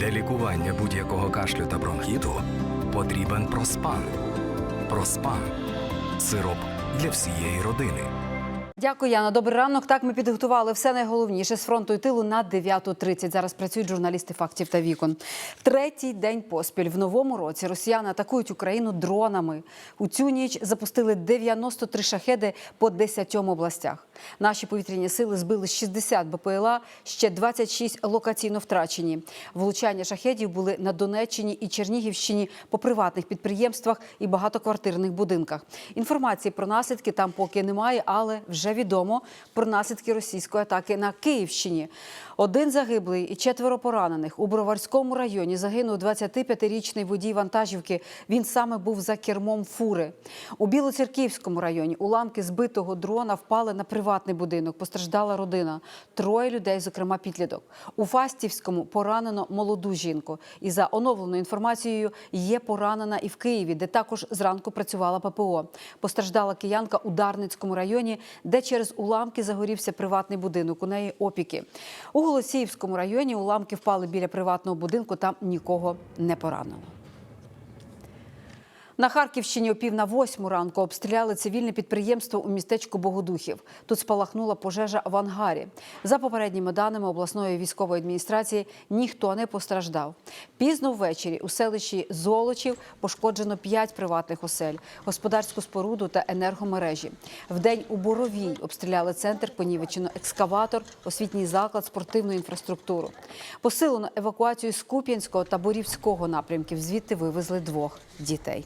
Для лікування будь-якого кашлю та бронхіту потрібен проспан. Проспан сироп для всієї родини. Дякую, Яна. Добрий ранок. Так, ми підготували все найголовніше з фронту і тилу на 9.30. Зараз працюють журналісти фактів та вікон. Третій день поспіль в новому році росіяни атакують Україну дронами. У цю ніч запустили 93 шахеди по 10 областях. Наші повітряні сили збили 60 БПЛА, ще 26 локаційно втрачені. Влучання шахедів були на Донеччині і Чернігівщині по приватних підприємствах і багатоквартирних будинках. Інформації про наслідки там поки немає, але вже відомо про наслідки російської атаки на Київщині. Один загиблий і четверо поранених у Броварському районі загинув 25-річний водій вантажівки. Він саме був за кермом фури. У Білоцерківському районі уламки збитого дрона впали на приватний будинок. Постраждала родина. Троє людей, зокрема підліток. У Фастівському поранено молоду жінку. І за оновленою інформацією є поранена і в Києві, де також зранку працювала ППО. Постраждала киянка у Дарницькому районі, де через уламки загорівся приватний будинок. У неї опіки. У Голосіївському районі уламки впали біля приватного будинку. Там нікого не поранило. На Харківщині о пів на восьму ранку обстріляли цивільне підприємство у містечку Богодухів. Тут спалахнула пожежа в ангарі. За попередніми даними обласної військової адміністрації, ніхто не постраждав. Пізно ввечері у селищі Золочів пошкоджено п'ять приватних осель, господарську споруду та енергомережі. Вдень у Боровій обстріляли центр, понівечено екскаватор, освітній заклад, спортивну інфраструктуру. Посилено евакуацію з Куп'янського та Борівського напрямків. Звідти вивезли двох дітей.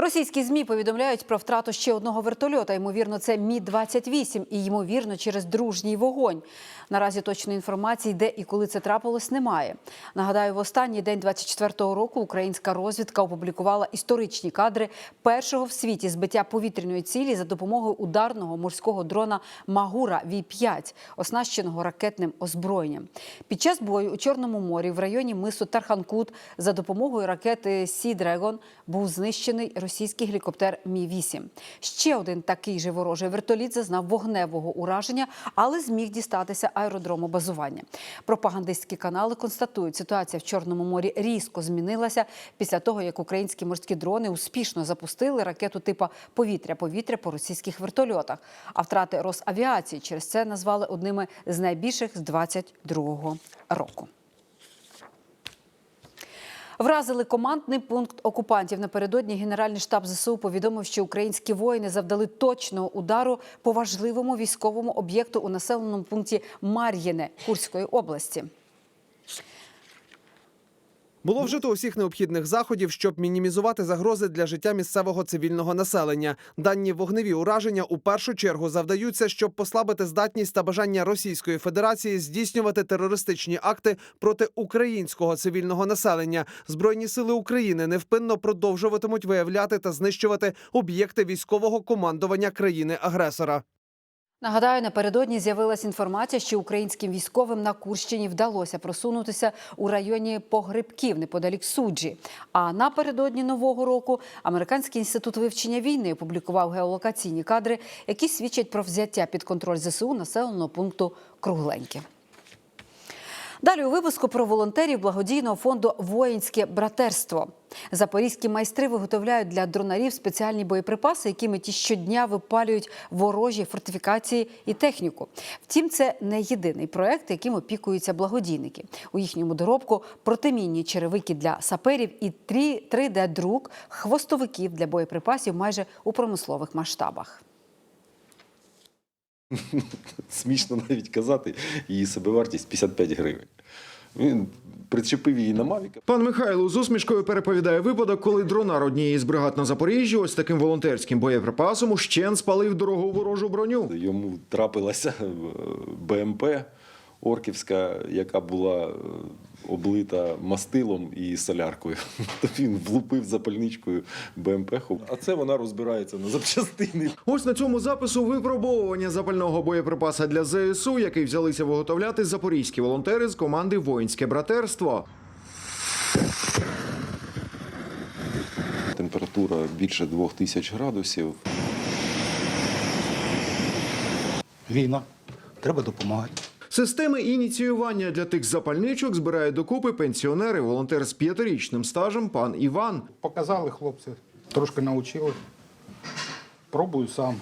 Російські змі повідомляють про втрату ще одного вертольота. Ймовірно, це Мі 28 і ймовірно через дружній вогонь. Наразі точної інформації, де і коли це трапилось, немає. Нагадаю, в останній день 24-го року українська розвідка опублікувала історичні кадри першого в світі збиття повітряної цілі за допомогою ударного морського дрона Магура Ві 5 оснащеного ракетним озброєнням. Під час бою у Чорному морі в районі мису Тарханкут за допомогою ракети Сі Дрегон був знищений російський гелікоптер Мі 8 Ще один такий же ворожий вертоліт зазнав вогневого ураження, але зміг дістатися аеродрому базування. Пропагандистські канали констатують, ситуація в Чорному морі різко змінилася після того, як українські морські дрони успішно запустили ракету типу повітря-повітря по російських вертольотах. А втрати Росавіації через це назвали одними з найбільших з 22-го року. Вразили командний пункт окупантів. Напередодні Генеральний штаб ЗСУ повідомив, що українські воїни завдали точного удару по важливому військовому об'єкту у населеному пункті Мар'їне Курської області. Було вжито усіх необхідних заходів, щоб мінімізувати загрози для життя місцевого цивільного населення. Дані вогневі ураження у першу чергу завдаються, щоб послабити здатність та бажання Російської Федерації здійснювати терористичні акти проти українського цивільного населення. Збройні сили України невпинно продовжуватимуть виявляти та знищувати об'єкти військового командування країни-агресора. Нагадаю, напередодні з'явилася інформація, що українським військовим на Курщині вдалося просунутися у районі погребків неподалік суджі. А напередодні нового року американський інститут вивчення війни опублікував геолокаційні кадри, які свідчать про взяття під контроль ЗСУ населеного пункту Кругленьке. Далі у випуску про волонтерів благодійного фонду Воїнське братерство. Запорізькі майстри виготовляють для дронарів спеціальні боєприпаси, якими ті щодня випалюють ворожі фортифікації і техніку. Втім, це не єдиний проект, яким опікуються благодійники. У їхньому доробку протимінні черевики для саперів і 3D-друк хвостовиків для боєприпасів майже у промислових масштабах. Смішно навіть казати, її собівартість 55 гривень. Він причепив її на Мавіка. Пан Михайло з усмішкою переповідає випадок, коли дронар однієї з бригад на Запоріжжі ось таким волонтерським боєприпасом ущен спалив дорогу ворожу броню. Йому трапилася е, БМП Орківська, яка була е, облита мастилом і соляркою. То він влупив запальничкою БМП. А це вона розбирається на запчастини. Ось на цьому запису випробовування запального боєприпаса для ЗСУ, який взялися виготовляти запорізькі волонтери з команди Воїнське братерство. Температура більше 2000 градусів. Війна. Треба допомагати. Системи ініціювання для тих запальничок збирає докупи пенсіонери, волонтер з п'ятирічним стажем пан Іван. Показали хлопці, трошки навчили. Пробую сам.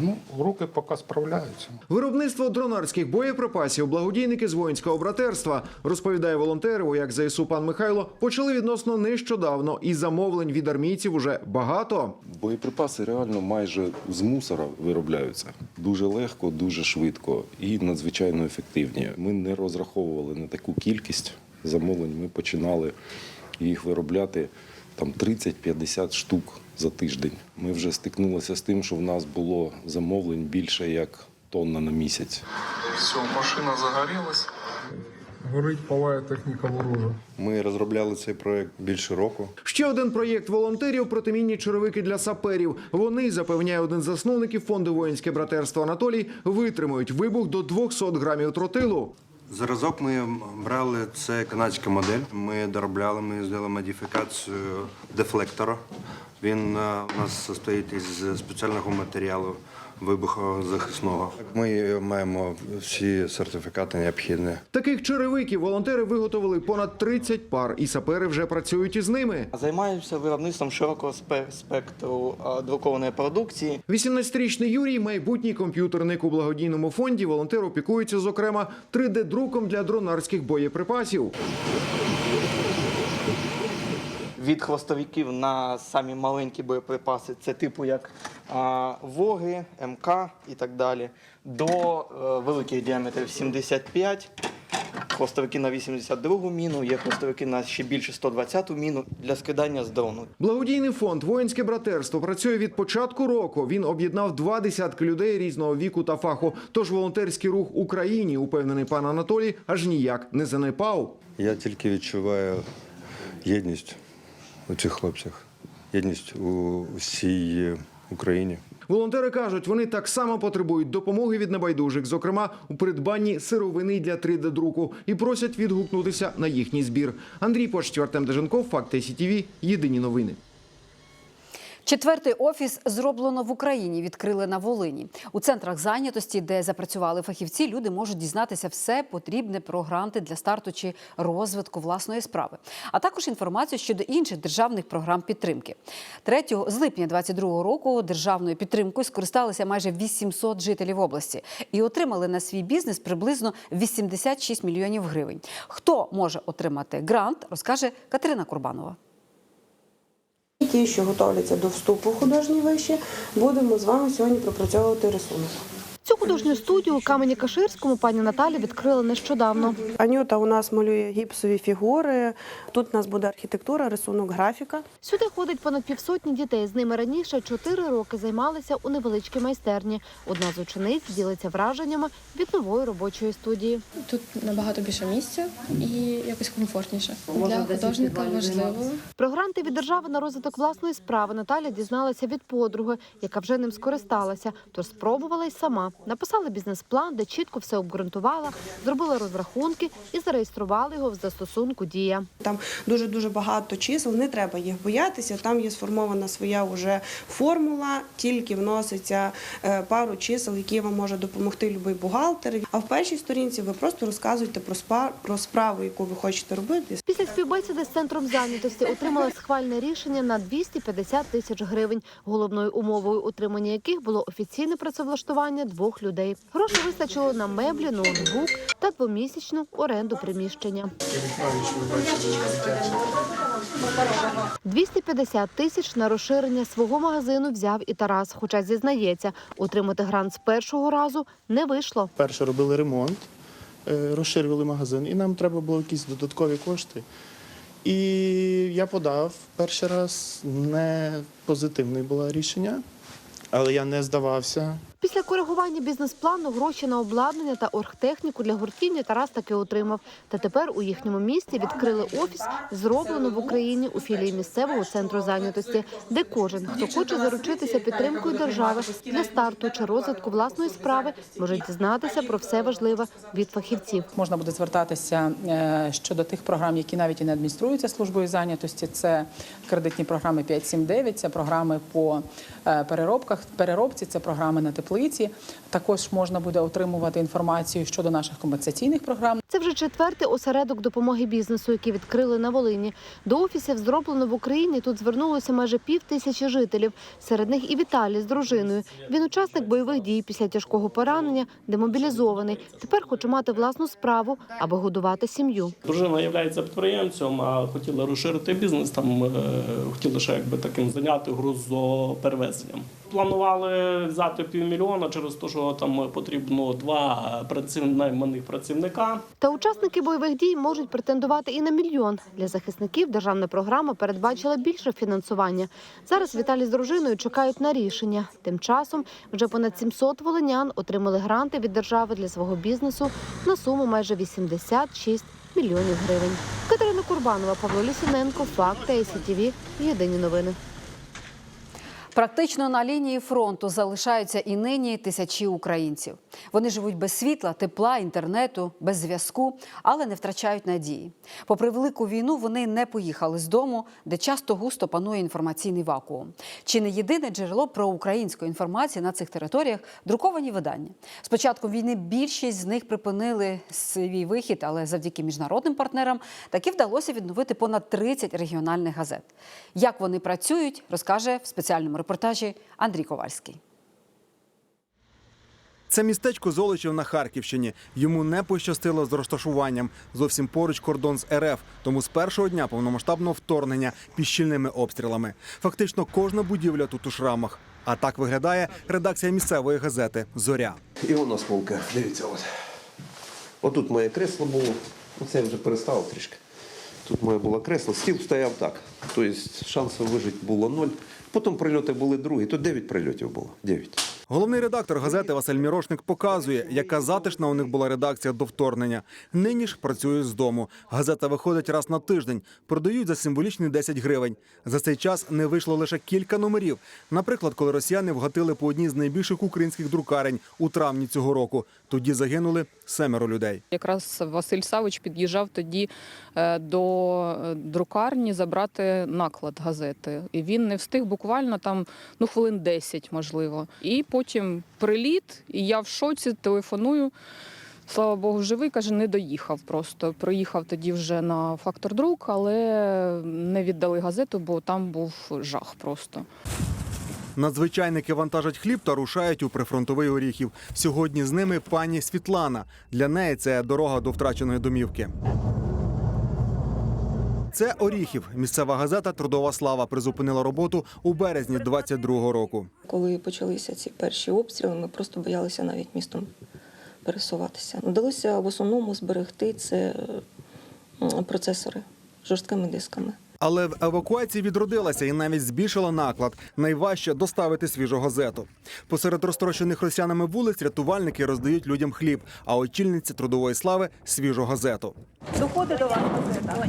Ну, руки поки справляються. Виробництво дронарських боєприпасів благодійники з воїнського братерства розповідає волонтеру, як ЗСУ пан Михайло почали відносно нещодавно, і замовлень від армійців уже багато. Боєприпаси реально майже з мусора виробляються дуже легко, дуже швидко і надзвичайно ефективні. Ми не розраховували на таку кількість замовлень. Ми починали їх виробляти там 30-50 штук за тиждень. Ми вже стикнулися з тим, що в нас було замовлень більше як тонна на місяць. Все, машина загорелась. Горить палає техніка ворожа. Ми розробляли цей проект більше року. Ще один проєкт волонтерів протимінні черевики для саперів. Вони запевняє один з засновників фонду воїнське братерство Анатолій, витримують вибух до 200 грамів тротилу. Зразок ми брали це канадська модель. Ми доробляли, ми зробили модифікацію дефлектора. Він е, у нас состоїть із спеціального матеріалу вибухозахисного. Ми маємо всі сертифікати необхідні. Таких черевиків волонтери виготовили понад 30 пар, і сапери вже працюють із ними. Займаюся виробництвом широкого спектру а, друкованої продукції. 18-річний Юрій, майбутній комп'ютерник у благодійному фонді. Волонтер опікується, зокрема, 3D-друком для дронарських боєприпасів. Від хвостовиків на самі маленькі боєприпаси, це типу як а, Воги, МК і так далі, до е, великих діаметрів 75, хвостовики на 82-гу міну, є хвостовики на ще більше 120-ту міну для скидання з дрону. Благодійний фонд Воїнське братерство працює від початку року. Він об'єднав два десятки людей різного віку та фаху. Тож волонтерський рух Україні, упевнений пан Анатолій, аж ніяк не занепав. Я тільки відчуваю єдність у цих хлопцях, єдність у всій Україні. Волонтери кажуть, вони так само потребують допомоги від небайдужих, зокрема у придбанні сировини для 3D-друку, і просять відгукнутися на їхній збір. Андрій Почтів, Артем Деженков, Факти СІТІВІ, Єдині новини. Четвертий офіс зроблено в Україні. Відкрили на Волині. У центрах зайнятості, де запрацювали фахівці, люди можуть дізнатися все потрібне про гранти для старту чи розвитку власної справи, а також інформацію щодо інших державних програм підтримки. 3 з липня 2022 року державною підтримкою скористалися майже 800 жителів області і отримали на свій бізнес приблизно 86 мільйонів гривень. Хто може отримати грант, розкаже Катерина Курбанова. Ті, що готовляться до вступу в художні виші, будемо з вами сьогодні пропрацьовувати рисунок. Цю художню студію у камені Каширському пані Наталі відкрила нещодавно. Анюта у нас малює гіпсові фігури. Тут у нас буде архітектура, рисунок, графіка. Сюди ходить понад півсотні дітей. З ними раніше чотири роки займалися у невеличкій майстерні. Одна з учениць ділиться враженнями від нової робочої студії. Тут набагато більше місця і якось комфортніше. Для художника важливо. Про гранти від держави на розвиток власної справи Наталя дізналася від подруги, яка вже ним скористалася, тож спробувала й сама. Написала бізнес-план, де чітко все обґрунтувала, зробила розрахунки і зареєструвала його в застосунку Дія. Там дуже дуже багато чисел, не треба їх боятися. Там є сформована своя вже формула, тільки вноситься е, пару чисел, які вам може допомогти будь-який бухгалтер. А в першій сторінці ви просто розказуєте про спа про справу, яку ви хочете робити. Після співбесіди з центром зайнятості отримала схвальне рішення на 250 тисяч гривень, головною умовою утримання яких було офіційне працевлаштування двох людей. Грошей вистачило на меблі, ноутбук та двомісячну оренду приміщення. 250 тисяч на розширення свого магазину взяв і Тарас. Хоча зізнається, отримати грант з першого разу не вийшло. Перше робили ремонт, е, розширювали магазин, і нам треба було якісь додаткові кошти. І я подав перший раз, не позитивне було рішення, але я не здавався. Після коригування бізнес-плану гроші на обладнання та оргтехніку для гуртівні Тарас таки отримав. Та тепер у їхньому місті відкрили офіс, зроблено в Україні у філії місцевого центру зайнятості, де кожен, хто хоче заручитися підтримкою держави для старту чи розвитку власної справи, може дізнатися про все важливе від фахівців. Можна буде звертатися е, щодо тих програм, які навіть і не адмініструються службою зайнятості. Це кредитні програми 579, це програми по е, переробках, переробці, це програми на тепло. Теплиці. Також можна буде отримувати інформацію щодо наших компенсаційних програм. Це вже четвертий осередок допомоги бізнесу, який відкрили на Волині. До офісів зроблено в Україні. Тут звернулося майже пів тисячі жителів. Серед них і Віталій з дружиною. Він учасник бойових дій після тяжкого поранення, демобілізований. Тепер хоче мати власну справу, аби годувати сім'ю. Дружина є підприємцем, а хотіла розширити бізнес, там е, хотіла ще якби таким зайняти грузоперевезенням. Планували взяти півмільйона через те, що там потрібно два праців... найманих працівника. Та учасники бойових дій можуть претендувати і на мільйон. Для захисників державна програма передбачила більше фінансування. Зараз Віталій з дружиною чекають на рішення. Тим часом вже понад 700 волинян отримали гранти від держави для свого бізнесу на суму майже 86 мільйонів гривень. Катерина Курбанова, Павло Лісіненко, Факти, СІТІВІ. Єдині новини. Практично на лінії фронту залишаються і нині тисячі українців. Вони живуть без світла, тепла, інтернету, без зв'язку, але не втрачають надії. Попри велику війну, вони не поїхали з дому, де часто густо панує інформаційний вакуум. Чи не єдине джерело про української інформації на цих територіях друковані видання? З початком війни більшість з них припинили свій вихід, але завдяки міжнародним партнерам таки вдалося відновити понад 30 регіональних газет. Як вони працюють, розкаже в спеціальному репортажі Андрій Ковальський. Це містечко Золочів на Харківщині. Йому не пощастило з розташуванням. Зовсім поруч кордон з РФ. Тому з першого дня повномасштабного вторгнення під щільними обстрілами. Фактично кожна будівля тут у шрамах. А так виглядає редакція місцевої газети Зоря. І у нас полка. Дивіться, от. Отут моє кресло було. Ну, Це я вже переставив трішки. Тут моє було кресло, стіл стояв так. Тобто шансів вижити було ноль. Потім прильоти були другі. Тут 9 прильотів було. 9. Головний редактор газети Василь Мірошник показує, яка затишна у них була редакція до вторгнення. Нині ж працюють з дому. Газета виходить раз на тиждень, продають за символічні 10 гривень. За цей час не вийшло лише кілька номерів. Наприклад, коли росіяни вгатили по одній з найбільших українських друкарень у травні цього року. Тоді загинули семеро людей. Якраз Василь Савич під'їжджав тоді е, до е, друкарні забрати наклад газети. І він не встиг буквально там ну хвилин 10, можливо. І потім приліт, і я в шоці телефоную. Слава Богу, живий, каже, не доїхав просто. Приїхав тоді вже на фактор друк, але не віддали газету, бо там був жах просто. Надзвичайники вантажать хліб та рушають у прифронтовий Оріхів. Сьогодні з ними пані Світлана. Для неї це дорога до втраченої домівки. Це Оріхів. Місцева газета Трудова слава призупинила роботу у березні 22-го року. Коли почалися ці перші обстріли, ми просто боялися навіть містом пересуватися. Вдалося в основному зберегти це процесори жорсткими дисками. Але в евакуації відродилася і навіть збільшила наклад. Найважче доставити свіжу газету. Посеред розтрощених росіянами вулиць рятувальники роздають людям хліб, а очільниці трудової слави свіжу газету. Доходить до вас газета.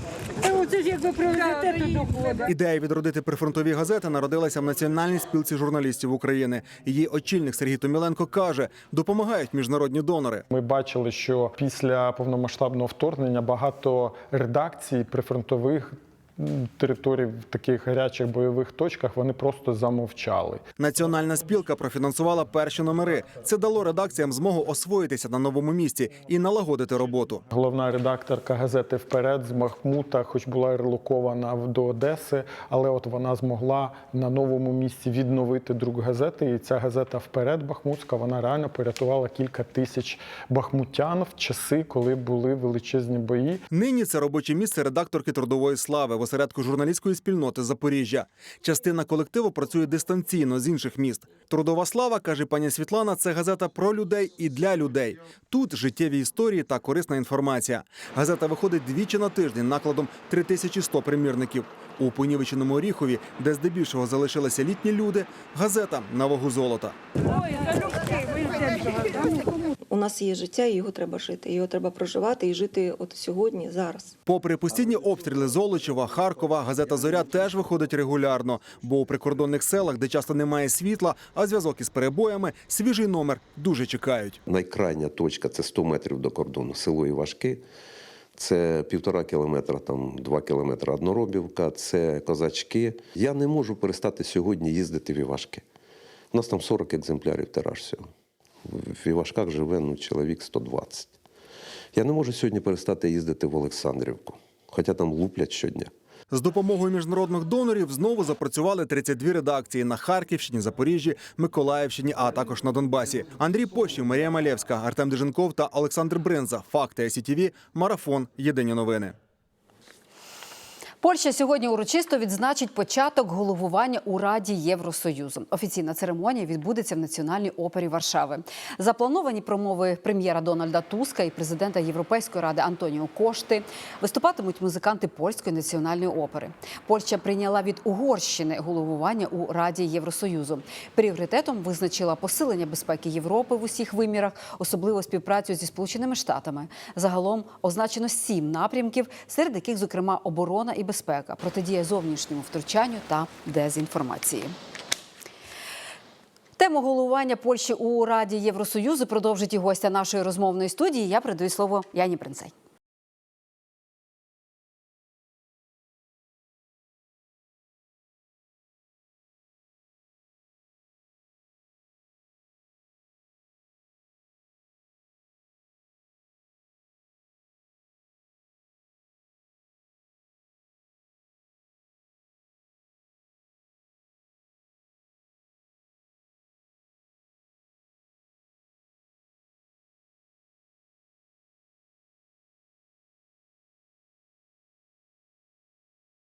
Оце ж як ви привезете. Ідея відродити прифронтові газети народилася в Національній спілці журналістів України. Її очільник Сергій Томіленко каже, допомагають міжнародні донори. Ми бачили, що після повномасштабного вторгнення багато редакцій прифронтових територій в таких гарячих бойових точках вони просто замовчали. Національна спілка профінансувала перші номери. Це дало редакціям змогу освоїтися на новому місці і налагодити роботу. Головна редакторка газети Вперед з Махмута, хоч була релокована в- до Одеси, але от вона змогла на новому місці відновити друк газети. І ця газета Вперед Бахмутська вона реально порятувала кілька тисяч бахмутян в часи, коли були величезні бої. Нині це робоче місце редакторки трудової слави осередку журналістської спільноти Запоріжжя. Частина колективу працює дистанційно з інших міст. Трудова слава каже пані Світлана. Це газета про людей і для людей. Тут життєві історії та корисна інформація. Газета виходить двічі на тиждень накладом 3100 примірників. У понівеченому Оріхові, де здебільшого залишилися літні люди, газета на вагу золота. У нас є життя, і його треба жити. Його треба проживати і жити от сьогодні, зараз. Попри постійні обстріли Золочева, Харкова, газета Зоря теж виходить регулярно, бо у прикордонних селах, де часто немає світла, а зв'язок із перебоями, свіжий номер дуже чекають. Найкрайня точка це 100 метрів до кордону. Село Івашки. Це півтора кілометра, там два кілометри Одноробівка, це козачки. Я не можу перестати сьогодні їздити в Івашки. У нас там 40 екземплярів тираж всього. В Івашках живе ну, чоловік 120. Я не можу сьогодні перестати їздити в Олександрівку, хоча там луплять щодня. З допомогою міжнародних донорів знову запрацювали 32 редакції на Харківщині, Запоріжжі, Миколаївщині, а також на Донбасі. Андрій Пощів, Марія Малєвська, Артем Деженков та Олександр Бринза. Факти СІТВ, Марафон. Єдині новини. Польща сьогодні урочисто відзначить початок головування у Раді Євросоюзу. Офіційна церемонія відбудеться в Національній опері Варшави. Заплановані промови прем'єра Дональда Туска і президента Європейської ради Антоніо Кошти. Виступатимуть музиканти польської національної опери. Польща прийняла від Угорщини головування у Раді Євросоюзу. Пріоритетом визначила посилення безпеки Європи в усіх вимірах, особливо співпрацю зі Сполученими Штатами. Загалом означено сім напрямків, серед яких, зокрема, оборона і безпека, протидія зовнішньому втручанню та дезінформації. Тему головування Польщі у Раді Євросоюзу продовжить і гостя нашої розмовної студії. Я передаю слово Яні Принцей.